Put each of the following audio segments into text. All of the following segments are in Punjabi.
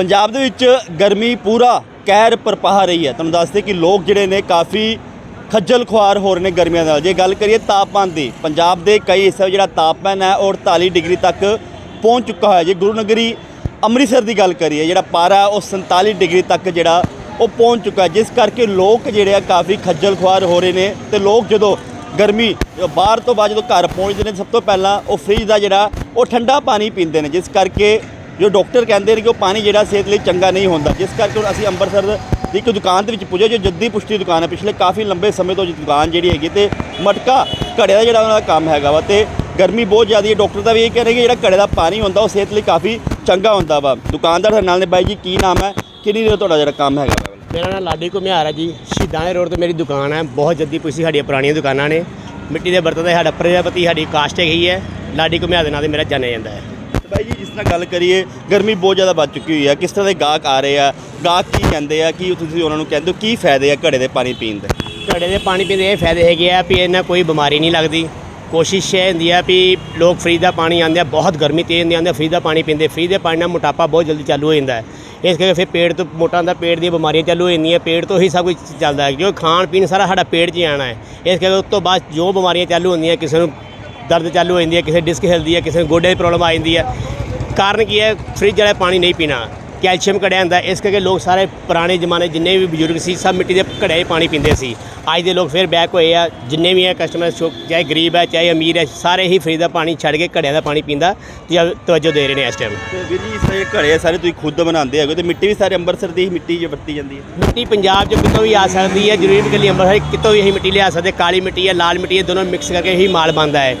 ਪੰਜਾਬ ਦੇ ਵਿੱਚ ਗਰਮੀ ਪੂਰਾ ਕਹਿਰ ਪਰਪਾ ਰਹੀ ਹੈ। ਤੁਹਾਨੂੰ ਦੱਸਦੇ ਕਿ ਲੋਕ ਜਿਹੜੇ ਨੇ ਕਾਫੀ ਖੱਜਲ ਖੁਆਰ ਹੋ ਰਹੇ ਨੇ ਗਰਮੀਆਂ ਨਾਲ। ਜੇ ਗੱਲ ਕਰੀਏ ਤਾਪਮਾਨ ਦੀ ਪੰਜਾਬ ਦੇ ਕਈ ਹਿੱਸੇ ਵਿੱਚ ਜਿਹੜਾ ਤਾਪਮਾਨ ਹੈ ਉਹ 48 ਡਿਗਰੀ ਤੱਕ ਪਹੁੰਚ ਚੁੱਕਾ ਹੋਇਆ ਜੇ ਗੁਰੂ ਨਗਰੀ ਅੰਮ੍ਰਿਤਸਰ ਦੀ ਗੱਲ ਕਰੀਏ ਜਿਹੜਾ ਪਾਰਾ ਉਹ 47 ਡਿਗਰੀ ਤੱਕ ਜਿਹੜਾ ਉਹ ਪਹੁੰਚ ਚੁੱਕਾ ਹੈ, ਜਿਸ ਕਰਕੇ ਲੋਕ ਜਿਹੜੇ ਆ ਕਾਫੀ ਖੱਜਲ ਖੁਆਰ ਹੋ ਰਹੇ ਨੇ ਤੇ ਲੋਕ ਜਦੋਂ ਗਰਮੀ ਬਾਹਰ ਤੋਂ ਬਾਅਦ ਜਦੋਂ ਘਰ ਪਹੁੰਚਦੇ ਨੇ ਸਭ ਤੋਂ ਪਹਿਲਾਂ ਉਹ ਫ੍ਰਿਜ ਦਾ ਜਿਹੜਾ ਉਹ ਠੰਡਾ ਪਾਣੀ ਪੀਂਦੇ ਨੇ। ਜਿਸ ਕਰਕੇ ਜੋ ਡਾਕਟਰ ਕਹਿੰਦੇ ਨੇ ਕਿ ਉਹ ਪਾਣੀ ਜਿਹੜਾ ਸਿਹਤ ਲਈ ਚੰਗਾ ਨਹੀਂ ਹੁੰਦਾ। ਜਿਸ ਕਰਕੇ ਹੁਣ ਅਸੀਂ ਅੰਮ੍ਰਿਤਸਰ ਦੀ ਇੱਕ ਦੁਕਾਨ ਦੇ ਵਿੱਚ ਪੁੱਜੇ, ਜੋ ਜੱਦੀ ਪੁਸ਼ਤੀ ਦੁਕਾਨ ਹੈ। ਪਿਛਲੇ ਕਾਫੀ ਲੰਬੇ ਸਮੇਂ ਤੋਂ ਦੁਕਾਨ ਜਿਹੜੀ ਹੈਗੀ ਤੇ ਮਟਕਾ ਘੜੇ ਦਾ ਜਿਹੜਾ ਉਹਨਾਂ ਦਾ ਕੰਮ ਹੈਗਾ ਵਾ ਤੇ ਗਰਮੀ ਬਹੁਤ ਜ਼ਿਆਦਾ ਹੈ। ਡਾਕਟਰ ਦਾ ਵੀ ਇਹ ਕਹਿ ਰਹੇ ਕਿ ਜਿਹੜਾ ਘੜੇ ਦਾ ਪਾਣੀ ਹੁੰਦਾ, ਉਹ ਸਿਹਤ ਲਈ ਕਾਫੀ ਚੰਗਾ ਹੁੰਦਾ ਵਾ। ਦੁਕਾਨਦਾਰ ਸਾਡੇ ਨਾਲ ਨੇ। ਬਾਈ ਜੀ, ਕੀ ਨਾਮ ਹੈ? ਕਿੰਨੀ ਦੇਰ ਤੁਹਾਡਾ ਜਿਹੜਾ ਕੰਮ ਹੈਗਾ? ਵਾ ਮੇਰਾ ਨਾਮ ਲਾਡੀ ਘੁਮਿਆਰ ਹੈ ਜੀ। ਸ਼ਹੀਦਾਂ ਦੇ ਰੋਡ ਤੇ ਮੇਰੀ ਦੁਕਾਨ ਹੈ। ਬਹੁਤ ਜੱਦੀ ਪੁਸ਼ਤੀ ਸਾਡੀਆਂ ਪੁਰਾਣੀਆਂ ਦੁਕਾਨਾਂ ਨੇ। ਮਿੱਟੀ ਦੇ ਬਰਤਨ ਦੇ ਸਾਡਾ ਪ੍ਰਜਾਪਤੀ, ਸਾਡੀ ਕਾਸਟ ਹੈਗੀ ਹੈ। ਲਾਡੀ ਘੁਮਿਆਰ ਦੇ ਨਾਂ ਤੇ ਮੇਰਾ ਜਾਣਿਆ ਜਾਂਦਾ ਹੈ। ਬਾਈ ਜੀ, ਜਿਸ ਤਰ੍ਹਾਂ ਗੱਲ ਕਰੀਏ, ਗਰਮੀ ਬਹੁਤ ਜ਼ਿਆਦਾ ਵੱਧ ਚੁੱਕੀ ਹੋਈ ਹੈ ਕਿਸ ਤਰ੍ਹਾਂ ਦੇ ਗਾਹਕ ਆ ਰਹੇ ਆ? ਗਾਹਕ ਕੀ ਕਹਿੰਦੇ ਆ? ਕੀ ਤੁਸੀਂ ਉਹਨਾਂ ਨੂੰ ਕਹਿੰਦੇ ਹੋ? ਕੀ ਫਾਇਦੇ ਆ ਘੜੇ ਦੇ ਪਾਣੀ ਪੀਣ ਦੇ? ਘੜੇ ਦੇ ਪਾਣੀ ਪੀਣ ਦੇ ਇਹ ਫਾਇਦੇ ਹੈਗੇ ਆ ਵੀ ਇਹਨਾਂ ਕੋਈ ਬਿਮਾਰੀ ਨਹੀਂ ਲੱਗਦੀ। ਕੋਸ਼ਿਸ਼ ਇਹ ਹੁੰਦੀ ਆ ਵੀ ਲੋਕ ਫ੍ਰਿਜ ਦਾ ਪਾਣੀ ਆਉਂਦੇ ਆ, ਬਹੁਤ ਗਰਮੀ ਤੇਜ਼ ਹੁੰਦੀ ਆਉਂਦੇ ਫ੍ਰਿਜ ਦਾ ਪਾਣੀ ਪੀਂਦੇ। ਫ੍ਰਿਜ ਦੇ ਪਾਣੀ ਨਾਲ ਮੋਟਾਪਾ ਬਹੁਤ ਜਲਦੀ ਚਾਲੂ ਹੋ ਜਾਂਦਾ ਹੈ। ਇਸ ਕਰਕੇ ਫਿਰ ਪੇਟ ਤੋਂ, ਮੋਟਾ ਹੁੰਦਾ ਪੇਟ ਦੀਆਂ ਬਿਮਾਰੀਆਂ ਚਾਲੂ ਹੋ ਜਾਂਦੀਆਂ, ਪੇਟ ਤੋਂ ਹੀ ਸਭ ਕੁਝ ਚੱਲਦਾ ਹੈ। ਕਿਉਂਕਿ ਖਾਣ ਪੀਣ ਸਾਰਾ ਸਾਡਾ ਪੇਟ 'ਚ ਹੀ ਆਉਣਾ ਹੈ। ਇਸ ਕਰਕੇ ਉਸ ਤੋਂ ਬਾਅਦ ਜੋ ਬਿਮਾਰੀਆਂ ਚਾਲੂ ਹੁੰਦੀਆਂ, ਕਿਸੇ ਨੂੰ ਦਰਦ ਚਾਲੂ ਹੋ ਜਾਂਦੀ ਹੈ, ਕਿਸੇ ਡਿਸਕ ਹਿਲਦੀ ਹੈ, ਕਿਸੇ ਨੂੰ ਗੋਡੇ ਦੀ ਪ੍ਰੋਬਲਮ ਆ ਜਾਂਦੀ ਹੈ। ਕਾਰਨ ਕੀ ਹੈ? ਫ੍ਰਿਜ ਵਾਲਾ ਪਾਣੀ ਨਹੀਂ ਪੀਣਾ। ਕੈਲਸ਼ੀਅਮ ਘੜਿਆ ਹੁੰਦਾ ਹੈ। ਇਸ ਕਰਕੇ ਲੋਕ ਸਾਰੇ ਪੁਰਾਣੇ ਜ਼ਮਾਨੇ ਜਿੰਨੇ ਵੀ ਬਜ਼ੁਰਗ ਸੀ ਸਭ ਮਿੱਟੀ ਦੇ ਘੜੇ 'ਚ ਪਾਣੀ ਪੀਂਦੇ ਸੀ। ਅੱਜ ਦੇ ਲੋਕ ਫਿਰ ਬੈਕ ਹੋਏ ਆ ਜਿੰਨੇ ਵੀ ਹੈ ਕਸਟਮਰ ਚਾਹੇ ਗਰੀਬ ਹੈ ਚਾਹੇ ਅਮੀਰ ਹੈ ਸਾਰੇ ਹੀ ਫ੍ਰਿਜ ਦਾ ਪਾਣੀ ਛੱਡ ਕੇ ਘੜਿਆਂ ਦਾ ਪਾਣੀ ਪੀਂਦਾ ਤੇ ਤਵੱਜੋ ਦੇ ਰਹੇ ਨੇ ਇਸ ਟਾਈਮ ਤੇ ਵੀਰ ਜੀ ਜਿਹੜੇ ਘੜੇ ਆ ਸਾਰੇ ਤੁਸੀਂ ਖੁਦ ਬਣਾਉਂਦੇ ਹੈਗੇ ਤੇ ਮਿੱਟੀ ਵੀ ਸਾਰੇ ਅੰਮ੍ਰਿਤਸਰ ਦੀ ਹੀ ਮਿੱਟੀ ਜੇ ਵਰਤੀ ਜਾਂਦੀ ਹੈ? ਮਿੱਟੀ ਪੰਜਾਬ 'ਚ ਕਿਤੋਂ ਵੀ ਆ ਸਕਦੀ ਹੈ ਜ਼ਰੂਰੀ ਨਹੀਂ ਕਿ ਅੰਮ੍ਰਿਤਸਰ ਕਿਤੋਂ ਵੀ ਅਸੀਂ ਮਿੱਟੀ ਲਿਆ ਸਕਦੇ ਕਾਲੀ ਮਿੱਟੀ ਹੈ ਲਾਲ ਮਿੱਟੀ ਹੈ ਦੋਨੋਂ ਮਿਕਸ ਕਰਕੇ ਹੀ ਮਾਲ ਬਣਦਾ ਹੈ।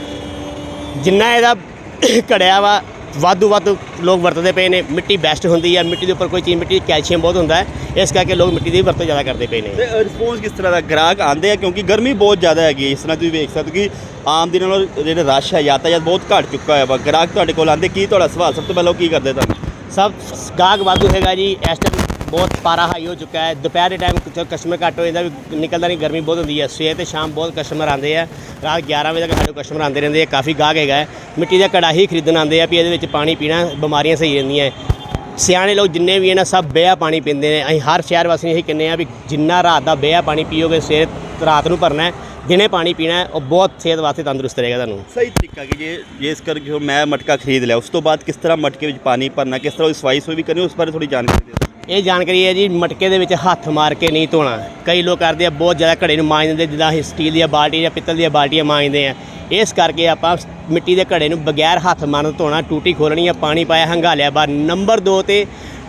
ਜਿੰਨਾ ਇਹਦਾ ਘੜਿਆ ਵਾ ਵਾਧੂ ਵੱਧ ਲੋਕ ਵਰਤਦੇ ਪਏ ਨੇ ਮਿੱਟੀ ਬੈਸਟ ਹੁੰਦੀ ਹੈ ਮਿੱਟੀ ਦੇ ਉੱਪਰ ਕੋਈ ਚੀਜ਼ ਮਿੱਟੀ ਕੈਲਸ਼ੀਅਮ ਬਹੁਤ ਹੁੰਦਾ ਹੈ ਇਸ ਕਰਕੇ ਲੋਕ ਮਿੱਟੀ ਦੀ ਵਰਤੋਂ ਜ਼ਿਆਦਾ ਕਰਦੇ ਪਏ ਨੇ। ਤੇ ਰਿਸਪੌਂਸ ਕਿਸ ਤਰ੍ਹਾਂ ਦਾ? ਗ੍ਰਾਹਕ ਆਉਂਦੇ ਆ ਕਿਉਂਕਿ ਗਰਮੀ ਬਹੁਤ ਜ਼ਿਆਦਾ ਹੈਗੀ ਹੈ ਇਸ ਤਰ੍ਹਾਂ ਤੁਸੀਂ ਵੇਖ ਸਕਦੇ ਹੋ ਕਿ ਆਮ ਦਿਨਾਂ ਨਾਲੋਂ ਜਿਹੜੇ ਰਸ਼ ਹੈ ਯਾਤਾਯਾਤ ਬਹੁਤ ਘਟ ਚੁੱਕਾ ਹੈ ਵਾ। ਗ੍ਰਾਹਕ ਤੁਹਾਡੇ ਕੋਲ ਆਉਂਦੇ ਕੀ ਤੁਹਾਡਾ ਸਵਾਲ? ਸਭ ਤੋਂ ਪਹਿਲਾਂ ਉਹ ਕੀ ਕਰਦੇ ਤੁਹਾਨੂੰ ਸਭ ਗਾਹਕ ਵਾਧੂ ਹੈਗਾ ਜੀ ਇਸ ਟਾਈਮ ਬਹੁਤ ਪਾਰਾ ਹਾਈ ਹੋ ਚੁੱਕਾ ਹੈ। ਦੁਪਹਿਰ ਦੇ ਟਾਈਮ ਕੁਝ ਕਸਟਮਰ ਘੱਟ ਹੋ ਜਾਂਦਾ, ਵੀ ਨਿਕਲਦਾ ਨਹੀਂ, ਗਰਮੀ ਬਹੁਤ ਹੁੰਦੀ ਹੈ। ਸਵੇਰ ਤੇ ਸ਼ਾਮ ਬਹੁਤ ਕਸਟਮਰ ਆਉਂਦੇ ਆ। ਰਾਤ 11 ਵਜੇ ਤੱਕ ਸਾਡੇ ਕਸਟਮਰ ਆਉਂਦੇ ਰਹਿੰਦੇ ਆ। ਕਾਫੀ ਗਾਹਕ ਹੈਗਾ ਹੈ। ਮਿੱਟੀ ਦਾ ਕੜਾਹੀ ਖਰੀਦਣ ਆਉਂਦੇ ਆ ਵੀ ਇਹਦੇ ਵਿੱਚ ਪਾਣੀ ਪੀਣਾ, ਬਿਮਾਰੀਆਂ ਸਹੀ ਰਹਿੰਦੀਆਂ ਸਿਆਣੇ ਲੋਕ ਜਿੰਨੇ ਵੀ ਇਹਨਾਂ ਸਭ ਬੇਆ ਪਾਣੀ ਪੀਂਦੇ ਨੇ। ਅਸੀਂ ਹਰ ਸ਼ਹਿਰ ਵਾਸੀ ਨੂੰ ਕਹਿੰਦੇ ਆ ਵੀ ਜਿੰਨਾ ਰਾਤ ਦਾ ਬੇਆ ਪਾਣੀ ਪੀਓਗੇ, ਸਵੇਰ ਰਾਤ ਨੂੰ ਭਰਨਾ ਹੈ। ਦਿਨੇ ਪਾਣੀ ਪੀਣਾ ਉਹ ਬਹੁਤ ਸਿਹਤ ਵਾਸਤੇ ਤੰਦਰੁਸਤ ਰਹੇਗਾ ਤੁਹਾਨੂੰ। ਸਹੀ ਤਰੀਕਾ ਕਿ ਜੇ ਜਿਸ ਕਰਕੇ ਮੈਂ ਮਟਕਾ ਖਰੀਦ ਲਿਆ, ਉਸ ਤੋਂ ਬਾਅਦ ਕਿਸ ਤਰ੍ਹਾਂ ਮਟਕੇ ਵਿੱਚ ਪਾਣੀ ਭਰਨਾ, ਕਿਸ ਤਰ੍ਹਾਂ ਉਹਦੀ ਸਫ਼ਾਈ ਸੋਈ ਵੀ ਕਰਨੀ, ਉਸ ਬਾਰੇ ਥੋੜੀ ਜਾਣਕਾਰੀ ਦੇ ਦਿਓ। ਇਹ ਜਾਣਕਾਰੀ ਹੈ ਜੀ, ਮਟਕੇ ਦੇ ਵਿੱਚ ਹੱਥ ਮਾਰ ਕੇ ਨਹੀਂ ਧੋਣਾ। ਕਈ ਲੋਕ ਕਰਦੇ ਆ, ਬਹੁਤ ਜ਼ਿਆਦਾ ਘੜੇ ਨੂੰ ਮਾਂਜ ਦਿੰਦੇ, ਜਿੱਦਾਂ ਅਸੀਂ ਸਟੀਲ ਦੀਆਂ ਬਾਲਟੀਆਂ ਜਾਂ ਪਿੱਤਲ ਦੀਆਂ ਬਾਲਟੀਆਂ ਮਾਂਜਦੇ ਆ। ਇਸ ਕਰਕੇ ਆਪਾਂ ਮਿੱਟੀ ਦੇ ਘੜੇ ਨੂੰ ਬਗੈਰ ਹੱਥ ਮਾਰਨ ਧੋਣਾ, ਟੂਟੀ ਖੋਲਣੀ ਆ, ਪਾਣੀ ਪਾਇਆ ਹੰਗਾਲਿਆ ਬਾਅਦ ਨੰਬਰ 2 ਤੇ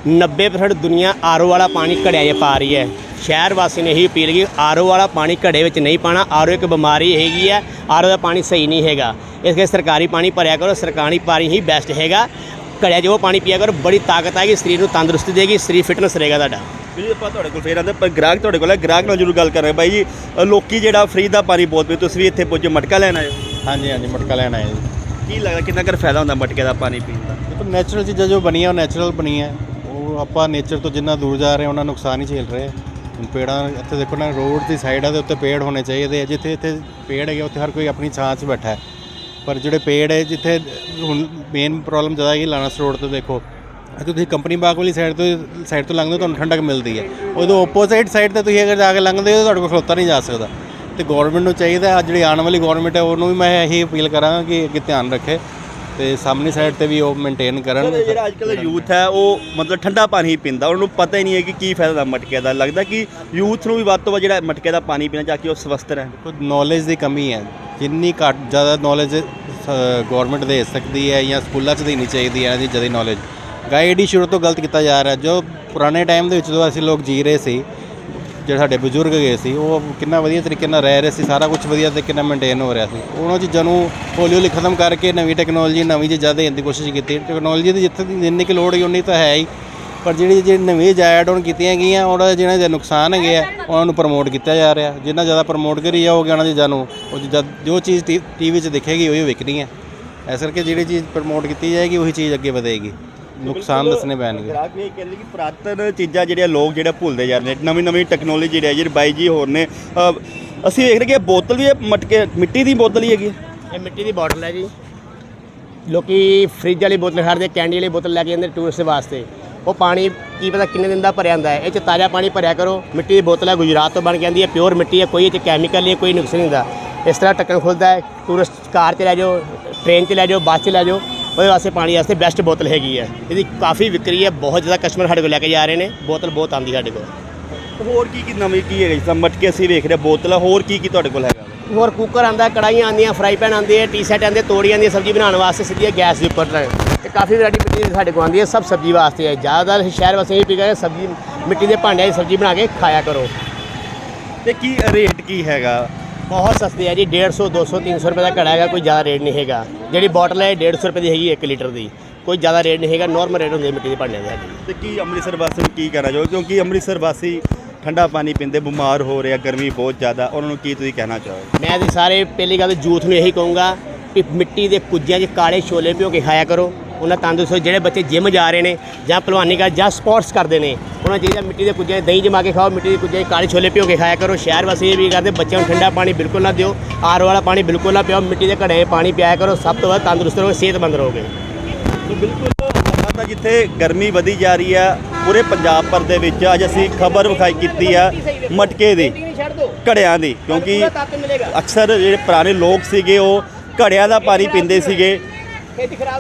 90% ਦੁਨੀਆ ਆਰਓ ਵਾਲਾ ਪਾਣੀ ਘੜਿਆਂ 'ਚ ਪਾ ਰਹੀ ਹੈ। ਸ਼ਹਿਰ ਵਾਸੀ ਨੇ ਇਹੀ ਅਪੀਲ ਕੀ ਆਰਓ ਵਾਲਾ ਪਾਣੀ ਘੜੇ ਵਿੱਚ ਨਹੀਂ ਪਾਣਾ। ਆਰਓ ਇੱਕ ਬਿਮਾਰੀ ਹੈਗੀ ਹੈ ਆਰਓ ਦਾ ਪਾਣੀ ਸਹੀ ਨਹੀਂ ਹੈਗਾ। ਇਸ ਕਰਕੇ ਸਰਕਾਰੀ ਪਾਣੀ ਭਰਿਆ ਕਰੋ, ਸਰਕਾਰੀ ਪਾਣੀ ਹੀ ਬੈਸਟ ਹੈਗਾ। ਘੜਿਆਂ ਉਹ ਪਾਣੀ ਪੀਆ ਕਰੋ ਬੜੀ ਤਾਕਤ ਆਏਗੀ ਸਰੀਰ ਨੂੰ ਤੰਦਰੁਸਤੀ ਦੇਗੀ ਸਰੀਰ ਫਿਟਨੈਸ ਰਹੇਗਾ ਤੁਹਾਡਾ। ਵੀ ਆਪਾਂ ਤੁਹਾਡੇ ਕੋਲ ਫੇਰ ਆਂਦੇ ਪਰ ਗ੍ਰਾਹਕ ਤੁਹਾਡੇ ਕੋਲ ਹੈ ਗ੍ਰਾਹਕ ਨਾਲ ਜ਼ਰੂਰ ਗੱਲ ਕਰ ਰਹੇ ਬਾਈ ਜੀ ਲੋਕੀ ਜਿਹੜਾ ਫ੍ਰੀ ਦਾ ਪਾਣੀ ਬਹੁਤ ਪੀ ਤੁਸੀਂ ਵੀ ਇੱਥੇ ਪੁੱਜੇ ਮਟਕਾ ਲੈਣ ਆਏ ਹੋ? ਹਾਂਜੀ ਹਾਂਜੀ ਮਟਕਾ ਲੈਣ ਆਏ ਜੀ। ਕੀ ਲੱਗਦਾ ਕਿੰਨਾ ਕਰ ਫਾਇਦਾ ਹੁੰਦਾ ਮਟਕੇ ਦਾ ਪਾਣੀ ਪੀਣ ਦਾ? ਦੇਖੋ ਨੈਚੁਰਲ ਚੀਜ਼ਾਂ ਜੋ ਬਣੀਆਂ ਉਹ ਨੈਚੁਰਲ ਬਣੀਆਂ। ਉਹ ਆਪਾਂ ਨੇਚਰ ਤੋਂ ਜਿੰਨਾ ਦੂਰ ਜਾ ਰਹੇ ਉਹਨਾਂ ਨੁਕਸਾਨ ਹੀ ਝੇਲ ਰਹੇ। ਹੁਣ ਪੇੜਾਂ ਇੱਥੇ ਦੇਖੋ ਨਾ ਰੋਡ ਦੀ ਸਾਈਡਾਂ ਦੇ ਉੱਤੇ ਪੇੜ ਹੋਣੇ ਚਾਹੀਦੇ ਆ। ਜਿੱਥੇ ਇੱਥੇ ਪੇੜ ਹੈਗੇ ਉੱਥੇ ਹਰ ਕੋਈ ਆਪਣੀ ਛਾਂ 'ਚ ਬੈਠਾ ਹੈ। ਪਰ ਜਿਹੜੇ ਪੇੜ ਹੈ ਜਿੱਥੇ ਹੁਣ ਮੇਨ ਪ੍ਰੋਬਲਮ ਜ਼ਿਆਦਾ ਹੈ ਲਾਣਸ ਰੋਡ ਤੇ ਦੇਖੋ। ਇੱਥੇ ਤੁਸੀਂ ਕੰਪਨੀ ਬਾਗ ਵਾਲੀ ਸਾਈਡ ਤੋਂ ਸਾਈਡ ਤੋਂ ਲੰਘਦੇ ਹੋ ਤੁਹਾਨੂੰ ਠੰਡਕ ਮਿਲਦੀ ਹੈ। ਉਹਦੇ ਆਪੋਜ਼ਿਟ ਸਾਈਡ ਤੇ ਤੁਸੀਂ ਅਗਰ ਜਾ ਕੇ ਲੰਘਦੇ ਹੋ ਤੁਹਾਡੇ ਕੋਲ ਖਲੋਤਾ ਨਹੀਂ ਜਾ ਸਕਦਾ। ਤੇ ਗਵਰਨਮੈਂਟ ਨੂੰ ਚਾਹੀਦਾ ਆ ਜਿਹੜੀ ਆਉਣ ਵਾਲੀ ਗਵਰਨਮੈਂਟ ਹੈ ਉਹਨੂੰ ਵੀ ਮੈਂ ਇਹੀ ਅਪੀਲ ਕਰਾਂਗਾ ਕਿ ਅੱਗੇ ਧਿਆਨ ਰੱਖੇ ਤੇ ਸਾਹਮਣੀ ਸਾਈਡ ਤੇ ਵੀ ਉਹ ਮੇਨਟੇਨ ਕਰਨ। ਜਿਹੜਾ ਅੱਜ ਕੱਲ੍ਹ ਯੂਥ ਹੈ ਉਹ ਮਤਲਬ ਠੰਡਾ ਪਾਣੀ ਹੀ ਪੀਂਦਾ। ਉਹਨੂੰ ਪਤਾ ਹੀ ਨਹੀਂ ਹੈ ਕਿ ਕੀ ਫਾਇਦਾ ਦਾ ਮਟਕੇ ਦਾ। ਲੱਗਦਾ ਕਿ ਯੂਥ ਨੂੰ ਵੀ ਵੱਧ ਤੋਂ ਵੱਧ ਜਿਹੜਾ ਮਟਕੇ ਦਾ ਪਾਣੀ ਪੀਣਾ ਚਾਹੀਦਾ ਕਿ ਉਹ ਸਵਸਥ ਰਹਿਣ। ਕੁਝ ਨੌਲੇਜ ਦੀ ਕਮੀ ਹੈ। ਜਿੰਨੀ ਘੱਟ ਜ਼ਿਆਦਾ ਨੌਲੇਜ ਗਵਰਨਮੰਟ ਦੇ ਸਕਦੀ ਹੈ ਜਾਂ ਸਕੂਲਾਂ 'ਚ ਦੇਣੀ ਚਾਹੀਦੀ ਹੈ ਇਹਦੀ ਜ਼ਿਆਦਾ ਨੌਲੇਜ ਗਾਈਡ ਹੀ ਸ਼ੁਰੂ ਤੋਂ ਗਲਤ ਕੀਤਾ ਜਾ ਰਿਹਾ। ਜੋ ਪੁਰਾਣੇ ਟਾਈਮ ਦੇ ਵਿੱਚ ਜਦੋਂ ਅਸੀਂ ਲੋਕ ਜੀ ਰਹੇ ਸੀ, ਜਿਹੜੇ ਸਾਡੇ ਬਜ਼ੁਰਗ ਗਏ ਸੀ, ਉਹ ਕਿੰਨਾ ਵਧੀਆ ਤਰੀਕੇ ਨਾਲ ਰਹਿ ਰਹੇ ਸੀ, ਸਾਰਾ ਕੁਝ ਵਧੀਆ ਤਰੀਕੇ ਨਾਲ ਮੇਨਟੇਨ ਹੋ ਰਿਹਾ ਸੀ। ਉਹਨਾਂ ਚੀਜ਼ਾਂ ਨੂੰ ਹੌਲੀ ਹੌਲੀ ਖਤਮ ਕਰਕੇ ਨਵੀਂ ਟੈਕਨੋਲੋਜੀ ਨਵੀਂ ਚੀਜ਼ਾਂ ਦੇਣ ਦੀ ਕੋਸ਼ਿਸ਼ ਕੀਤੀ। ਟੈਕਨੋਲੋਜੀ ਦੀ ਜਿੱਥੇ ਜਿੰਨੀ ਕਿ ਲੋੜ ਹੈ ਉਨੀ ਤਾਂ ਹੈ ਹੀ। ਪਰ ਜਿਹੜੀ ਜਿਹੜੀ ਨਵੀਂ ਐਡ ਆਨ ਕੀਤੀਆਂ ਗਈਆਂ ਉਹਦਾ ਜਿਹੜਾ ਜਿਹੜਾ ਨੁਕਸਾਨ ਹੈਗੇ ਆ ਉਹਨਾਂ ਨੂੰ ਪ੍ਰਮੋਟ ਕੀਤਾ ਜਾ ਰਿਹਾ। ਜਿੰਨਾ ਜ਼ਿਆਦਾ ਪ੍ਰਮੋਟ ਕਰੀ ਜਾਓਗੇ ਉਹਨਾਂ ਚੀਜ਼ਾਂ ਨੂੰ ਉਹ ਚੀਜ਼ਾਂ ਜੋ ਚੀਜ਼ ਟੀਵੀ 'ਚ ਦਿਖੇਗੀ ਉਹੀ ਵਿਕਣੀ ਹੈ ਇਸ ਕਰਕੇ ਜਿਹੜੀ ਚੀਜ਼ ਪ੍ਰਮੋਟ ਕੀਤੀ ਜਾਏਗੀ ਉਹੀ ਚੀਜ਼ ਅੱਗੇ ਵਧੇਗੀ। ਨੁਕਸਾਨ ਦੱਸਣੇ ਪੈਣਗੇ। ਗ੍ਰਾਹਕ ਇਹ ਕਹਿੰਦੇ ਕਿ ਪੁਰਾਤਨ ਚੀਜ਼ਾਂ ਜਿਹੜੀਆਂ ਲੋਕ ਜਿਹੜੇ ਭੁੱਲਦੇ ਜਾ ਰਹੇ ਨੇ ਨਵੀਂ ਨਵੀਂ ਟੈਕਨੋਲੋਜੀ ਜਿਹੜੀ ਹੈ ਜਿਹੜੀ ਬਾਈ ਜੀ ਹੋਰ ਨੇ ਅਸੀਂ ਵੇਖ ਰਹੇ ਕਿ ਇਹ ਬੋਤਲ ਵੀ ਮਟਕੇ ਮਿੱਟੀ ਦੀ ਬੋਤਲ ਹੀ ਹੈਗੀ। ਇਹ ਮਿੱਟੀ ਦੀ ਬੋਤਲ ਹੈ ਜੀ। ਲੋਕੀ ਫ੍ਰਿਜ ਵਾਲੀ ਬੋਤਲ ਖੜਦੇ ਕੈਂਡੀ ਵਾਲੀ ਬੋਤਲ ਲੈ ਕੇ ਜਾਂਦੇ ਟੂਰਿਸਟ ਵਾਸਤੇ। ਉਹ ਪਾਣੀ ਕੀ ਪਤਾ ਕਿੰਨੇ ਦਿਨ ਦਾ ਭਰਿਆ ਹੁੰਦਾ ਹੈ। ਇਹ ਚ ਤਾਜ਼ਾ ਪਾਣੀ ਭਰਿਆ ਕਰੋ। ਮਿੱਟੀ ਦੀ ਬੋਤਲ ਹੈ ਗੁਜਰਾਤ ਤੋਂ ਬਣ ਕੇ ਆਉਂਦੀ ਹੈ ਪਿਓਰ ਮਿੱਟੀ ਹੈ, ਕੋਈ ਇਹ ਚ ਕੈਮੀਕਲ ਨਹੀਂ, ਕੋਈ ਨੁਕਸ ਨਹੀਂ ਹੁੰਦਾ। ਇਸ ਤਰ੍ਹਾਂ ਢੱਕਣ ਖੁੱਲਦਾ ਹੈ ਟੂਰਿਸਟ ਕਾਰ 'ਚ ਲੈ ਜਾਓ ਟ੍ਰੇਨ 'ਚ ਲੈ ਜਾਓ, ਬੱਸ 'ਚ ਲੈ ਜਾਓ, ਉਹਦੇ ਵਾਸਤੇ ਪਾਣੀ ਵਾਸਤੇ ਬੈਸਟ ਬੋਤਲ ਹੈਗੀ ਹੈ। ਇਹਦੀ ਕਾਫੀ ਵਿਕਰੀ ਹੈ, ਬਹੁਤ ਜ਼ਿਆਦਾ ਕਸਟਮਰ ਸਾਡੇ ਕੋਲ ਲੈ ਕੇ ਜਾ ਰਹੇ ਨੇ, ਬੋਤਲ ਬਹੁਤ ਆਉਂਦੀ ਸਾਡੇ ਕੋਲ। ਹੋਰ ਕੀ ਕੀ ਨਵੀਂ ਕੀ ਹੈਗਾ? ਜਿਸ ਮਟਕੇ ਅਸੀਂ ਵੇਖ ਰਹੇ ਬੋਤਲ, ਹੋਰ ਕੀ ਕੀ ਤੁਹਾਡੇ ਕੋਲ ਹੈਗਾ? ਹੋਰ ਕੁੱਕਰ ਆਂਦਾ ਕੜਾਈਆਂ ਆਉਂਦੀਆਂ ਫਰਾਈ ਪੈਨ ਆਉਂਦੇ ਹੈ ਟੀ ਸੈਟ ਆਉਂਦੇ ਤੋੜੀ ਆਉਂਦੀ ਹੈ ਸਬਜ਼ੀ ਬਣਾਉਣ ਵਾਸਤੇ ਸਿੱਧੀ ਗੈਸ ਦੇ ਉੱਪਰ ਤੇ। ਕਾਫੀ ਵੈਰਾਈਟੀ ਮਿੱਟੀ ਦੀ ਸਾਡੇ ਕੋਲ ਆਉਂਦੀ ਹੈ ਸਭ ਸਬਜ਼ੀ ਵਾਸਤੇ ਹੈ। ਜ਼ਿਆਦਾਤਰ ਸ਼ਹਿਰ ਵਾਸਤੇ ਇਹ ਪੀਗਾ ਸਬਜ਼ੀ ਮਿੱਟੀ ਦੇ ਭਾਂਡਿਆਂ ਦੀ ਸਬਜ਼ੀ ਬਣਾ ਕੇ ਖਾਇਆ ਕਰੋ। ਤੇ ਕੀ ਰੇਟ ਕੀ ਹੈਗਾ? ਬਹੁਤ ਸਸਤੀ ਹੈ ਜੀ 150 200 300 ਰੁਪਏ ਦਾ ਘੜਾ ਹੈਗਾ ਕੋਈ ਜ਼ਿਆਦਾ ਰੇਟ ਨਹੀਂ ਹੈਗਾ। ਜਿਹੜੀ ਬੋਟਲ ਹੈ 150 ਰੁਪਏ ਦੀ ਹੈਗੀ 1 ਲੀਟਰ ਦੀ। ਕੋਈ ਜ਼ਿਆਦਾ ਰੇਟ ਨਹੀਂ ਹੈਗਾ ਨਾਰਮਲ ਰੇਟ ਹੁੰਦੇ ਮਿੱਟੀ ਦੇ ਭਾਂਡਿਆਂ ਦੇ ਤੇ ਕੀ ਅੰਮ੍ਰਿਤਸਰ ਵਾਸੀ ਨੂੰ ਕੀ ਕਹਿਣਾ ਚਾਹੋ ਕਿਉਂਕਿ ਅੰਮ੍ਰਿਤਸਰ ਵਾਸੀ ਠੰਡਾ ਪਾਣੀ ਪੀਂਦੇ ਬਿਮਾਰ ਹੋ ਰਿਹਾ ਗਰਮੀ ਬਹੁਤ ਜ਼ਿਆਦਾ ਉਹਨਾਂ ਨੂੰ ਕੀ ਤੁਸੀਂ ਕਹਿਣਾ ਚਾਹੋਗੇ? ਮੈਂ ਤੇ ਸਾਰੇ ਪਹਿਲੀ ਗੱਲ ਯੂਥ ਨੂੰ ਇਹੀ ਕਹੂੰਗਾ ਕਿ ਮਿੱਟੀ ਦੇ ਕੁੱਜਿਆਂ 'ਚ ਕਾਲੇ ਛੋਲੇ ਭਿਓ ਕੇ ਖਾਇਆ ਕਰੋ। ਉਹਨਾਂ ਤੰਦਰੁਸਤ ਜਿਹੜੇ ਬੱਚੇ ਜਿਮ ਜਾ ਰਹੇ ਨੇ ਜਾਂ ਭਲਵਾਨੀ ਕਰ ਜਾਂ ਸਪੋਰਟਸ ਕਰਦੇ ਨੇ ਉਹਨਾਂ ਚਾਹੀਦਾ ਮਿੱਟੀ ਦੇ ਕੁੱਜਿਆਂ 'ਚ ਦਹੀਂ ਜਮਾ ਕੇ ਖਾਓ ਮਿੱਟੀ ਦੇ ਕੁੱਜਿਆਂ 'ਚ ਕਾਲੇ ਛੋਲੇ ਭਿਓ ਕੇ ਖਾਇਆ ਕਰੋ। ਸ਼ਹਿਰ ਵਾਸੀ ਇਹ ਵੀ ਕਰਦੇ ਬੱਚਿਆਂ ਨੂੰ ਠੰਡਾ ਪਾਣੀ ਬਿਲਕੁਲ ਨਾ ਦਿਓ ਆਰ ਵਾਲਾ ਪਾਣੀ ਬਿਲਕੁਲ ਨਾ ਪਿਓ ਮਿੱਟੀ ਦੇ ਘੜੇ ਪਾਣੀ ਪਿਆਇਆ ਕਰੋ ਸਭ ਤੋਂ ਵੱਧ ਤੰਦਰੁਸਤ ਰਹੋਗੇ ਸਿਹਤਮੰਦ ਰਹੋਗੇ। ਸੋ ਬਿਲਕੁਲ ਜਿੱਥੇ ਗਰਮੀ ਵਧੀ ਜਾ ਰਹੀ ਹੈ ਪੂਰੇ ਪੰਜਾਬ ਭਰ ਦੇ ਵਿੱਚ ਅੱਜ ਅਸੀਂ ਖਬਰ ਵਿਖਾਈ ਕੀਤੀ ਆ ਮਟਕੇ ਦੀ, ਘੜਿਆਂ ਦੀ, ਕਿਉਂਕਿ ਅਕਸਰ ਜਿਹੜੇ ਪੁਰਾਣੇ ਲੋਕ ਸੀਗੇ ਉਹ ਘੜਿਆਂ ਦਾ ਪਾਣੀ ਪੀਂਦੇ ਸੀਗੇ।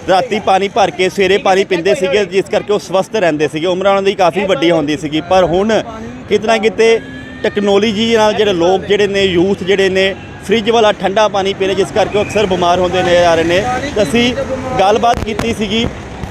ਰਾਤੀ ਪਾਣੀ ਭਰ ਕੇ ਸਵੇਰੇ ਪਾਣੀ ਪੀਂਦੇ ਸੀਗੇ, ਜਿਸ ਕਰਕੇ ਉਹ ਸਵਸਥ ਰਹਿੰਦੇ ਸੀਗੇ। ਉਮਰਾਂ ਉਹਨਾਂ ਦੀ ਕਾਫੀ ਵੱਡੀ ਹੁੰਦੀ ਸੀਗੀ। ਪਰ ਹੁਣ ਕਿਤਨਾ ਕਿਤੇ ਟੈਕਨੋਲੋਜੀ ਨਾਲ ਜਿਹੜੇ ਲੋਕ ਜਿਹੜੇ ਨੇ ਯੂਥ ਜਿਹੜੇ ਨੇ ਫ੍ਰਿਜ ਵਾਲਾ ਠੰਡਾ ਪਾਣੀ ਪੀ ਰਹੇ ਜਿਸ ਕਰਕੇ ਉਹ ਅਕਸਰ ਬਿਮਾਰ ਹੁੰਦੇ ਨੇ ਆ ਰਹੇ ਨੇ। ਅਸੀਂ ਗੱਲਬਾਤ ਕੀਤੀ ਸੀਗੀ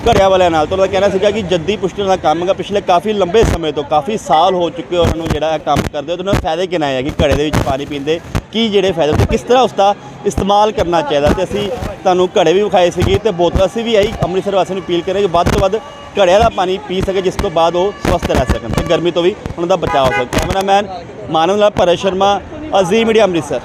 ਘੜਿਆਂ ਵਾਲਿਆਂ ਨਾਲ। ਤਾਂ ਉਹਨਾਂ ਦਾ ਕਹਿਣਾ ਸੀਗਾ ਕਿ ਜੱਦੀ ਪੁਸ਼ਟਣ ਦਾ ਕੰਮ ਹੈਗਾ। ਪਿਛਲੇ ਕਾਫੀ ਲੰਬੇ ਸਮੇਂ ਤੋਂ, ਕਾਫੀ ਸਾਲ ਹੋ ਚੁੱਕੇ ਉਹਨਾਂ ਨੂੰ ਜਿਹੜਾ ਕੰਮ ਕਰਦੇ ਉਹਨਾਂ ਨੂੰ ਫਾਇਦੇ ਕਿੰਨਾ ਹੈ ਕਿ ਘੜੇ ਦੇ ਵਿੱਚ ਪਾਣੀ ਪੀਂਦੇ? ਕੀ ਜਿਹੜੇ ਫਾਇਦੇ ਤੇ ਕਿਸ ਤਰ੍ਹਾਂ ਉਸ ਦਾ ਇਸਤੇਮਾਲ ਕਰਨਾ ਚਾਹੀਦਾ? ਤੇ ਅਸੀਂ ਤੁਹਾਨੂੰ ਘੜੇ ਵੀ ਵਿਖਾਏ ਸੀਗੇ ਤੇ ਬੋਤਲ ਅਸੀਂ ਵੀ ਆਈ ਅੰਮ੍ਰਿਤਸਰ ਵਾਸੀਆਂ ਨੂੰ ਅਪੀਲ ਕਰਾਂਗੇ ਵੱਧ ਤੋਂ ਵੱਧ ਘੜਿਆਂ ਦਾ ਪਾਣੀ ਪੀ ਸਕੇ, ਜਿਸ ਤੋਂ ਬਾਅਦ ਉਹ ਸਵਸਥ ਰਹਿ ਸਕਣ। ਤੇ ਗਰਮੀ ਤੋਂ ਵੀ ਉਹਨਾਂ ਦਾ ਬਚਾਅ ਹੋ ਸਕੇ ਕੈਮਰਾਮੈਨ ਮਾਨਵ ਲਾਲ, ਭਰਤ ਸ਼ਰਮਾ, ਅਜ਼ੀਮ ਮੀਡੀਆ, ਅੰਮ੍ਰਿਤਸਰ।